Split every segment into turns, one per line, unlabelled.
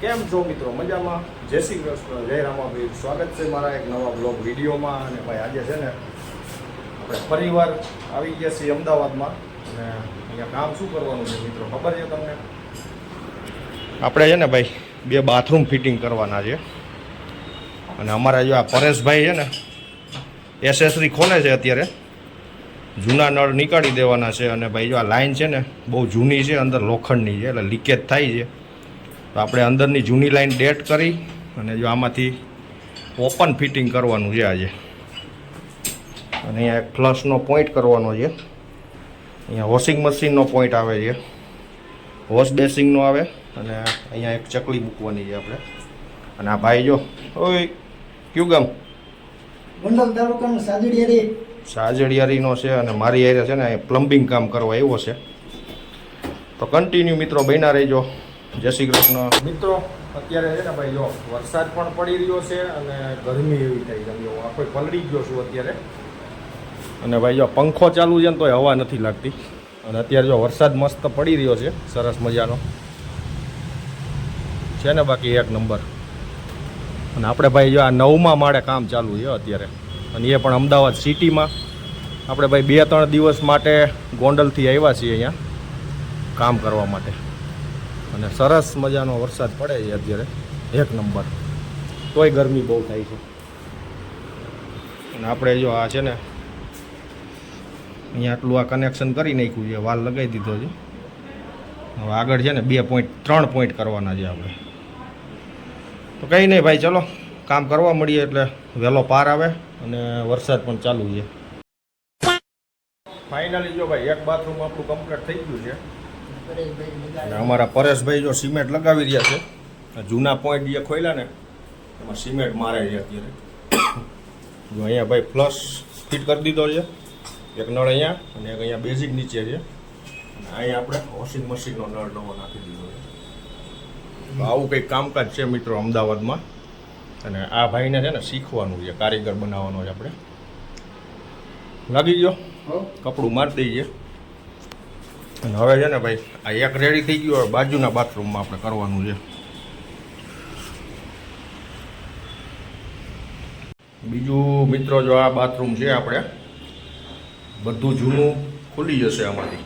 કેમ છો મિત્રો? મજામાં? જય શ્રી કૃષ્ણ, જય રામાભાઈ સ્વાગત છે મારા એક નવા બ્લોગ વિડીયોમાં. અને ભાઈ આજે છે ને, આપણે ફરીવાર આવી ગયા છીએ અમદાવાદમાં. અને અહીંયા કામ શું કરવાનું છે મિત્રો? ખબર છે તમને? આપણે છે ને ભાઈ, બે બાથરૂમ ફિટિંગ કરવાના છે. અને અમારા જો આ પરેશભાઈ છે ને એસેસરી ખોલે છે અત્યારે. જૂના નળ નીકાળી દેવાના છે. અને ભાઈ જો આ લાઈન છે ને, બહુ જૂની છે, અંદર લોખંડની છે, એટલે લીકેજ થાય છે. તો આપણે અંદરની જૂની લાઈન ડેટ કરી અને જો આમાંથી ઓપન ફિટિંગ કરવાનું છે આજે. અને અહીંયા એક ફ્લશનો પોઈન્ટ કરવાનો છે. અહીંયા વોશિંગ મશીનનો પોઈન્ટ આવે છે. વોશ બેસિંગનો આવે અને અહીંયા એક ચકલી મૂકવાની છે આપણે. અને આ ભાઈ જો ઓય કયું ગામ?
ગોંડલ તાલુકાનું સાજડિયારી.
સાજડિયારીનો છે અને મારી એરિયા છે ને પ્લમ્બિંગ કામ કરવા આવ્યો છે. તો કન્ટિન્યુ મિત્રો બન્યા રહેજો. જય શ્રી કૃષ્ણ. મિત્રો અત્યારે છે ને ભાઈ જો વરસાદ પણ પડી રહ્યો છે અને ગરમી એવી થઈ ગઈ. હું આખો પલળી ગયો છું અત્યારે. અને ભાઈ જો પંખો ચાલુ છે ને તોય હવા નથી લાગતી. અને અત્યારે જો વરસાદ મસ્ત પડી રહ્યો છે સરસ મજાનો. છે ને બાકી એક નંબર. અને આપણે ભાઈ જો આ નવમાં માળે કામ ચાલુ છે અત્યારે. અને એ પણ અમદાવાદ સિટીમાં. આપણે ભાઈ બે ત્રણ દિવસ માટે ગોંડલથી આવ્યા છીએ અહીંયા કામ કરવા માટે. અને સરસ મજાનો વરસાદ પડે છે અત્યારે. એક નંબર. તોય ગરમી બહુ થાય છે. અને આપણે જો આ છે ને, અહીંયા આટલું આ કનેક્શન કરી નાખ્યું છે, વાલ લગાવી દીધો છે. હવે આગળ છે ને બે પોઈન્ટ ત્રણ પોઈન્ટ કરવાના છે આપણે. તો કંઈ નહીં ભાઈ, ચલો, કામ કરવા મળીએ એટલે વહેલો પાર આવે અને વરસાદ પણ ચાલુ છે. ફાઇનલી જો ભાઈ, એક બાથરૂમ આપણું કમ્પ્લીટ થઈ ગયું છે. અને અમારા પરેશભાઈ જો સિમેન્ટ લગાવી રહ્યા છે જૂના પોઈન્ટ જે ખોલ્યા ને એમાં સિમેન્ટ મારે છે અત્યારે. જો અહીંયા ભાઈ ફ્લશ ફિટ કરી દીધો છે એક નળ અહીંયા અને એક અહીંયા બેઝિક નીચે છે. અને અહીંયા આપણે વોશિંગ મશીનનો નળ નવો નાખી દીધો છે. આવું કંઈક કામકાજ છે મિત્રો અમદાવાદમાં. અને આ ભાઈને છે ને શીખવાનું છે કારીગર બનાવવાનો છે આપણે. લાગી ગયો? કપડું મારી દઈએ. અને હવે છે ને ભાઈ, આ એક રેડી થઈ ગયું, હવે બાજુના બાથરૂમમાં આપણે કરવાનું છે. બીજું મિત્રો જો આ બાથરૂમ છે આપણે, બધું જૂનું ખુલી જશે આમાંથી.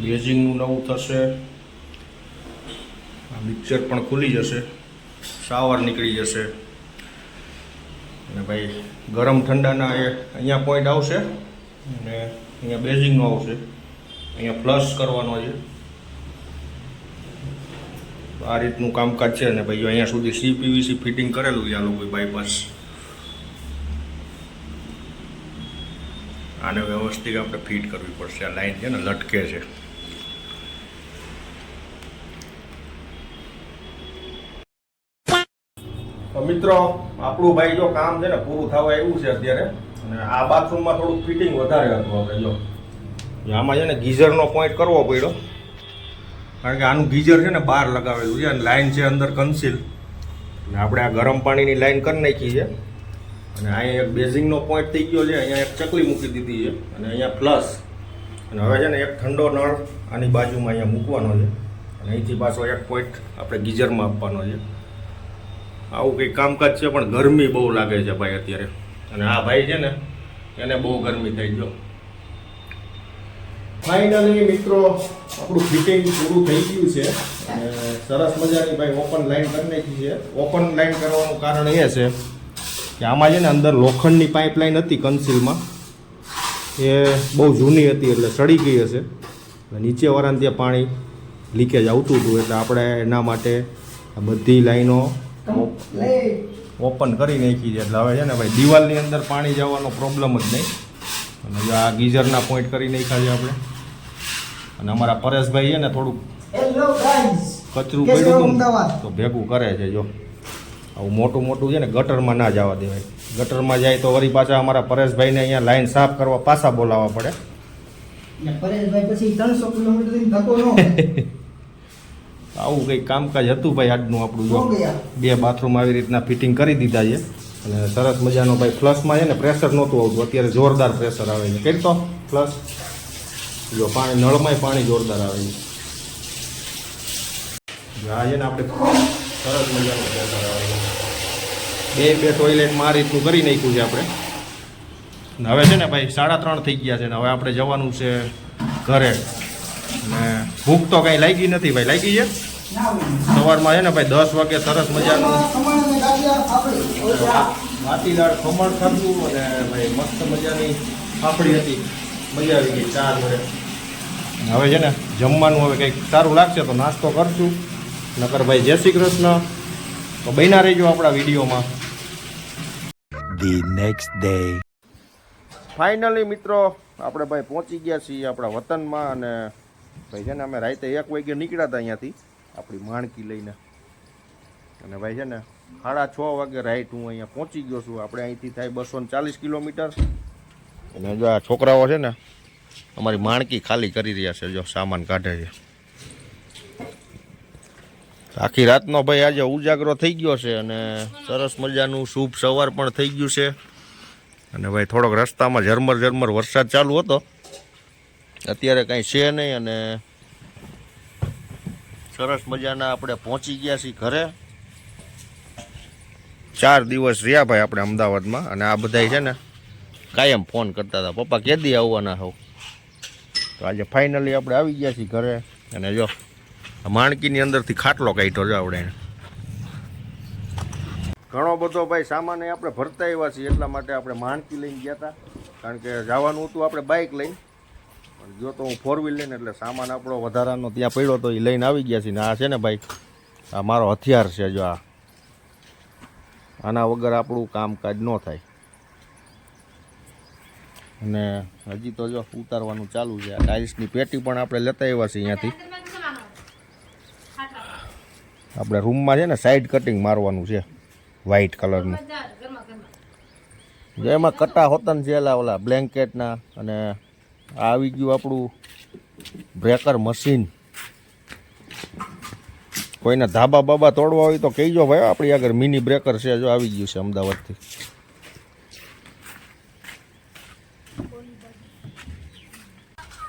બેઝિંગનું નવું થશે. આ મિક્સર પણ ખુલી જશે. શાવર નીકળી જશે. અને ભાઈ, ગરમ ઠંડાના એ અહીંયા પોઈન્ટ આવશે. અને અહીંયા બેઝિંગનો આવશે. અહીંયા ફ્લશ કરવાનો છે. આ રીતનું કામકાજ છે ને ભાઈ અહીંયા સુધી સી પીવીસી ફિટિંગ કરેલું છે આ લોકો બાયપાસ આને વ્યવસ્થિત આપણે ફિટ કરવી પડશે. આ લાઈન છે ને, લટકે છે. મિત્રો, આપણું ભાઈ જો કામ છે ને, પૂરું થવા એવું છે અત્યારે. અને આ બાથરૂમમાં થોડુંક ફિટિંગ વધારે હતું આપણે, જો. આમાં છે ને ગીઝરનો પોઈન્ટ કરવો પડ્યો. કારણ કે આનું ગીઝર છે ને બહાર લગાવેલું છે અને લાઇન છે અંદર કન્સીલ એટલે આપણે આ ગરમ પાણીની લાઇન કરી નાખી છે. અને અહીંયા એક બેઝિંગનો પોઈન્ટ થઈ ગયો છે, અહીંયા એક ચકલી મૂકી દીધી છે અને અહીંયા પ્લસ અને હવે છે ને એક ઠંડો નળ આની બાજુમાં અહીંયા મૂકવાનો છે. અને અહીંથી પાછો એક પોઈન્ટ આપણે ગીઝરમાં આપવાનો છે. આવું કંઈ કામકાજ છે, પણ ગરમી બહુ લાગે છે ભાઈ અત્યારે. અને આ ભાઈ છે ને, એને બહુ ગરમી થઈ ગયો. ફાઇનલી મિત્રો, આપણું ફિટિંગ પૂરું થઈ ગયું છે. અને સરસ મજાની ભાઈ ઓપન લાઈન કરી નાખી છે. ઓપન લાઈન કરવાનું કારણ એ છે કે આમાં છે ને અંદર લોખંડની પાઇપલાઇન હતી કન્સીલમાં એ બહુ જૂની હતી એટલે સડી ગઈ હશે. નીચેવાળાને ત્યાં પાણી લીકેજ આવતું હતું એટલે આપણે એના માટે આ બધી લાઈનો ઓપન કરી નાખી છે. એટલે હવે છે ને ભાઈ દિવાલની અંદર પાણી જવાનો પ્રોબ્લેમ જ નહીં. અને આ ગીઝરના પોઈન્ટ કરી નાખ્યા છે આપણે. અને અમારા પરેશભાઈ છે ને થોડુંક કચરું પડ્યું હતું તો ભેગું કરે છે જો. આવું મોટું મોટું છે ને ગટરમાં ના જવા દેવાય. ગટરમાં જાય તો વળી પાછા અમારા પરેશભાઈને અહીંયા લાઈન સાફ કરવા પાછા બોલાવવા પડે.
પરેશભાઈ પછી ત્રણસો કિલોમીટર ધક્કો ન ખાય.
આવું કંઈક કામકાજ હતું ભાઈ આજનું આપણું જો? બે બાથરૂમ આવી રીતના ફિટિંગ કરી દીધા છે. અને સરસ મજાનો ભાઈ ફ્લસમાં છે ને પ્રેશર નહોતું આવતું. અત્યારે જોરદાર પ્રેશર આવે છે. કઈ તો ફ્લસ જો પાણી નળમાંય પાણી જોરદાર આવે છે. આ છે ને આપણે સરસ મજાનું આવે છે. બે બે ટોયલેટમાં આ રીતનું કરી નાખ્યું છે આપણે. હવે છે ને ભાઈ સાડા ત્રણ થઈ ગયા છે ને હવે આપણે જવાનું છે ઘરે. ને ભૂખ તો કાંઈ લાગી નથી ભાઈ. લાગી છે. સવારમાં છે ને ભાઈ દસ વાગે સરસ મજાનું.
અને ગાંઠિયા
ખમણ ખાધું અને ભાઈ મસ્ત મજાની ફાફડી હતી. મજા આવી ગઈ ચાર વડે હવે છે ને જમવાનું હવે કંઈક સારું લાગશે તો નાસ્તો કરશું. નકર ભાઈ જય શ્રી કૃષ્ણ. તો બન્યા રહીજો આપણા વિડીયોમાં.
ધી નેક્સ્ટ ડે
ફાઇનલી મિત્રો આપણે ભાઈ પહોંચી ગયા છીએ આપણા વતનમાં અને ભાઈ છે ને અમે રાતે એક વાગે નીકળ્યા હતા અહીંયાથી. આપણી માણકી લઈને. અને ભાઈ છે ને, સાડા છ વાગે રાઈટ હું અહીંયા પહોંચી ગયો છું. આપણે અહીંથી થાય બસો ચાલીસ કિલોમીટર. અને જો આ છોકરાઓ છે ને, અમારી માણકી ખાલી કરી રહ્યા છે, જો સામાન કાઢે છે. આખી રાતનો ભાઈ આજે ઉજાગરો થઈ ગયો છે અને સરસ મજાનું શુભ સવાર પણ થઈ ગયું છે. અને ભાઈ થોડોક રસ્તામાં ઝરમર ઝરમર વરસાદ ચાલુ હતો. અત્યારે કાંઈ છે નહીં અને સરસ મજાના આપણે પહોંચી ગયા છીએ ઘરે. ચાર દિવસ રહ્યા ભાઈ આપણે અમદાવાદમાં, અને આ બધાય છે ને કાયમ ફોન કરતા હતા. પપ્પા કેદી આવવાના હોવ તો આજે ફાઇનલી આપણે આવી ગયા છીએ ઘરે, અને જો, માણકીની અંદરથી ખાટલો કાઢ્યો છે આપણે. ઘણો બધો ભાઈ સામાન આપણે ભરતા આવ્યા છીએ, એટલા માટે આપણે માણકી લઈને ગયા હતા. કારણ કે જવાનું હતું આપણે બાઇક લઈને. જો તો હું ફોર વ્હીલ લઈને, એટલે સામાન આપણો વધારાનો ત્યાં પડ્યો તો એ લઈને આવી ગયા છીએ. ને આ છે ને ભાઈ, આ મારો હથિયાર છે જો આ. આના વગર આપણું કામકાજ ન થાય. અને હજી તો જો ઉતારવાનું ચાલુ છે. આ ટાઇલ્સની પેટી પણ આપણે લેતા આવ્યા છીએ અહીંયાથી. આપણે રૂમમાં છે ને સાઈડ કટિંગ મારવાનું છે. વ્હાઈટ કલરનું એમાં કટા હોતન છે ઓલા બ્લેન્કેટના અને આવી ગયું આપણું બ્રેકર મશીન કોઈને ધાબા બાબા તોડવા હોય તો કહીજો ભાઈ, આપણી આગળ મિની બ્રેકર છે, જો આવી ગયું છે અમદાવાદથી.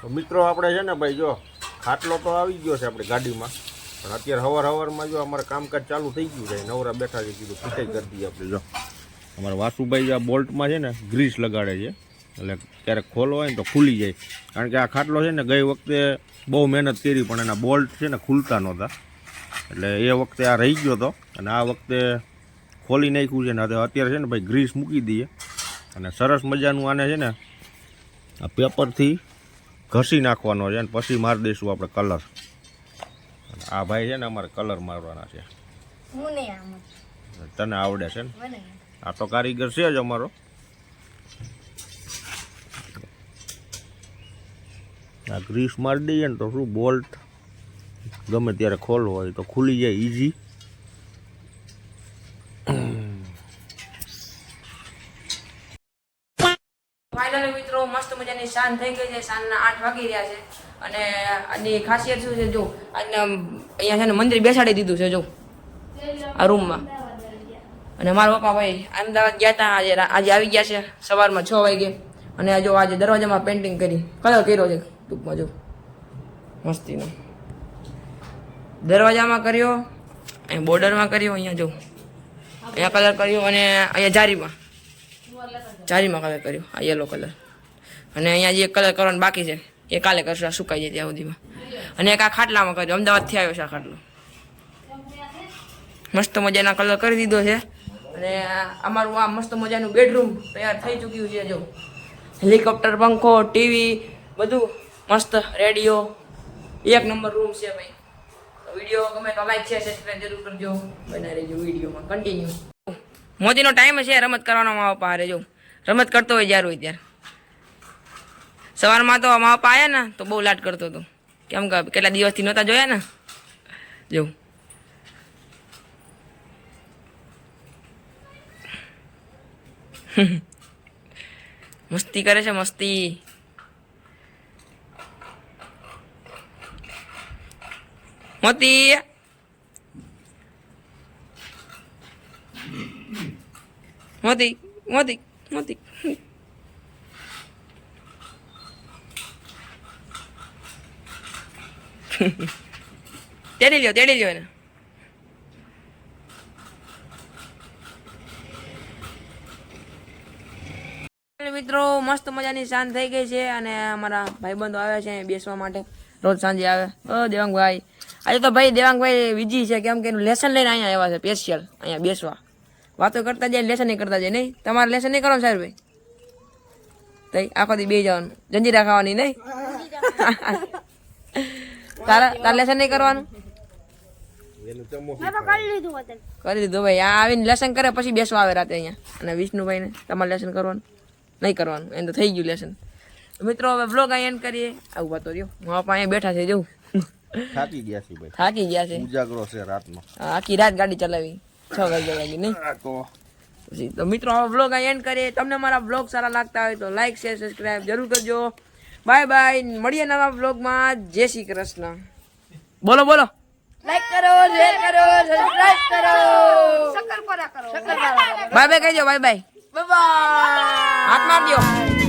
તો મિત્રો આપણે છે ને ભાઈ, જો ખાટલો તો આવી ગયો છે આપણી ગાડીમાં. પણ અત્યારે હવાર હવારમાં જો અમારે કામકાજ ચાલુ થઈ ગયું છે, નવરા બેઠા છે, કીધું ફિટાઈ કરી દઈએ આપણે, જો. અમારા વાસુભાઈ જે આ બોલ્ટમાં છે ને, ગ્રીસ લગાડે છે. એટલે ક્યારેક ખોલો હોય ને તો ખુલી જાય. કારણ કે આ ખાટલો છે ને ગઈ વખતે બહુ મહેનત કરી પણ એના બોલ્ટ છે ને ખુલતા નહોતા. એટલે એ વખતે આ રહી ગયો હતો અને આ વખતે ખોલી નાખ્યું છે ને અત્યારે છે ને ભાઈ ગ્રીસ મૂકી દઈએ. અને સરસ મજાનું આને છે ને આ પેપરથી ઘસી નાખવાનો છે અને પછી મારી દઈશું આપણે કલર. આ ભાઈ છે ને અમારે કલર મારવાના છે. તને આવડે છે ને? આ તો કારીગર છે જ અમારો. આ ગ્રીસ મારી દઈએ ને તો શું બોલ્ટ ગમે ત્યારે ખોલવો હોય તો ખુલી જાય ઈઝી
ફાઇનલી મિત્રો, મસ્ત મજાની સાંજ થઈ ગઈ છે. સાંજના આઠ વાગી રહ્યા છે. અને આની ખાસિયત શું છે જો આજના અહીંયા છે ને મંદિર બેસાડી દીધું છે, જો. આ રૂમમાં. અને મારા પપ્પા ભાઈ અમદાવાદ ગયા હતા આજે આજે આવી ગયા છે, સવારમાં છ વાગે અને આ જો આજે દરવાજામાં પેન્ટિંગ કરી. કલર કર્યો છે. ટૂંકમાં જો મસ્તીનો. દરવાજામાં કર્યો, અહીં બોર્ડરમાં કર્યો, અહીંયા જો. અહીંયા કલર કર્યો અને અહીંયા જારીમાં. જારીમાં કલર કર્યો, આ યલો કલર અને અહીંયા જે કલર કરવાનો બાકી છે, એ કાલે કરશું, આ સુકાઈ જાય ત્યાં સુધીમાં. અને એક આ ખાટલામાં કર્યો, અમદાવાદથી આવ્યો છે આ ખાટલો. મસ્ત મજાના કલર કરી દીધો છે. અને અમારું આ મસ્ત મજાનું બેડરૂમ તૈયાર થઈ ચૂક્યું છે, જો. હેલિકોપ્ટર પંખો ટીવી બધું. મસ્ત રેડિયો. એક નંબર રૂમ છે ભાઈ. વીડિયો ગમે તો લાઈક છે સબસ્ક્રાઈબ જરૂર કરજો. બના રહેજો વિડીયોમાં કન્ટિન્યુ મોદીનો ટાઈમ છે, રમત કરવાનો મા પપ્પા હારે જો. રમત કરતો હોય જ્યારે હોય ત્યારે. સવારમાં તો મા પપ્પા આવ્યા ને, તો બહુ લાટ કરતો હતો. કેમ કે કેટલા દિવસથી નહોતા જોયા ને? જો. મસ્તી કરે છે, મસ્તી. મોતી. મોતી મોતી મોતી. તેડી લ્યો તેડી લ્યો મિત્રો, મસ્ત મજાની શાંત થઈ ગઈ છે અને અમારા ભાઈબંધો આવ્યા છે બેસવા માટે. રોજ સાંજે આવે. ઓ દેવાંગભાઈ. આજે તો ભાઈ દેવાંગભાઈ વિજી છે કેમ કે એનું લેસન લઈને અહીંયા આવ્યા છે સ્પેશિયલ અહીંયા બેસવા. વાતો કરતા જાય લેસન નહીં કરતા જાય નહીં? તમારે લેસન નહીં કરવાનું સાહેબ ભાઈ તઈ આખો દી બે જવાનું. જંજીરા ખાવાની નહીં? તારા તારા લેસન નહીં કરવાનું? કરી દીધું ભાઈ. આ આવીને લેસન કરે પછી બેસવા આવે રાતે અહીંયા. અને વિષ્ણુભાઈને તમારે લેસન કરવાનું? નહીં કરવાનું. એને તો થઈ ગયું લેસન મિત્રો હવે બ્લોગ અહીં એન્ડ કરીએ. આવું વાતો રહ્યો. હું આપણે અહીંયા બેઠા છે જવું
થાકી ગયા છે ભાઈ
થાકી ગયા છે.
ઉજાગરો છે રાતમાં
આખી રાત ગાડી ચલાવી. છ વાગ્યા વાગી નહીં?
તો.
પછી તો મિત્રો હવે બ્લોગ અહીં એન્ડ કરીએ. તમને મારા બ્લોગ સારા લાગતા હોય તો લાઈક શેર સબસ્ક્રાઈબ જરૂર કરજો. બાય બાય મળીએ નવા બ્લોગમાં જય શ્રી કૃષ્ણ. બોલો બોલો. લાઈક કરો શેર કરો સબસ્ક્રાઈબ કરો.
શક્કરપારા કરો
બાય બાય કહેજો બાય બાય હાથ માર દ્યો.